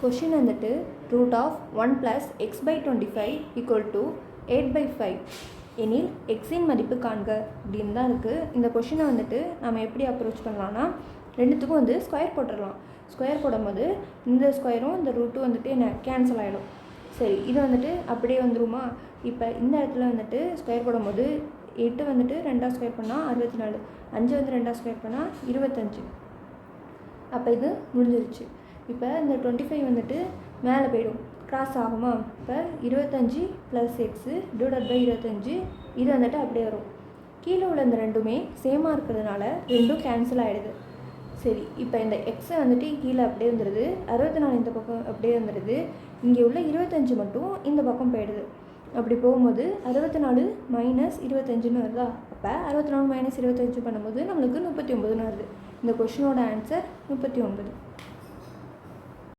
Question வந்துட்டு root of one plus x by twenty five equal to eight by five எனில் எக்ஸின் மதிப்பு காண்க அப்படின்னு தான் இருக்குது இந்த கொஷினை வந்துட்டு நம்ம எப்படி அப்ரோச் பண்ணலான்னா ரெண்டுத்துக்கும் வந்து ஸ்கொயர் போட்டுடலாம் ஸ்கொயர் போடும்போது இந்த ஸ்கொயரும் இந்த ரூட்டும் வந்துட்டு என்ன கேன்சல் ஆகிடும் சரி இது வந்துட்டு அப்படியே வந்துருமா? இப்போ இந்த இடத்துல வந்துட்டு ஸ்கொயர் போடும்போது எட்டு வந்துட்டு ரெண்டாக ஸ்கொயர் பண்ணால் அறுபத்தி நாலு. அஞ்சு வந்து ரெண்டாக ஸ்கொயர் பண்ணால் இருபத்தஞ்சு. அப்போ இது முடிஞ்சிருச்சு. இப்போ இந்த டுவெண்ட்டி ஃபைவ் வந்துட்டு மேலே போயிடும். கிராஸ் ஆகுமா? இப்போ இருபத்தஞ்சி ப்ளஸ் எக்ஸு டிவைட் பை இருபத்தஞ்சி இது வந்துட்டு அப்படியே வரும். கீழே உள்ள இந்த ரெண்டுமே சேமாக இருக்கிறதுனால ரெண்டும் கேன்சல் ஆகிடுது சரி இப்போ இந்த எக்ஸை வந்துட்டு கீழே அப்படியே வந்துடுது அறுபத்தி நாலு இந்த பக்கம் அப்படியே வந்துடுது இங்கே உள்ள இருபத்தஞ்சி மட்டும் இந்த பக்கம் போயிடுது. அப்படி போகும்போது அறுபத்தி நாலு மைனஸ் இருபத்தஞ்சுன்னு வருதா? அப்போ அறுபத்தி நாலு மைனஸ் இருபத்தஞ்சு பண்ணும்போது நம்மளுக்கு முப்பத்தி ஒம்பதுன்னு வருது. இந்த கொஷினோட ஆன்சர் முப்பத்தி ஒன்பது.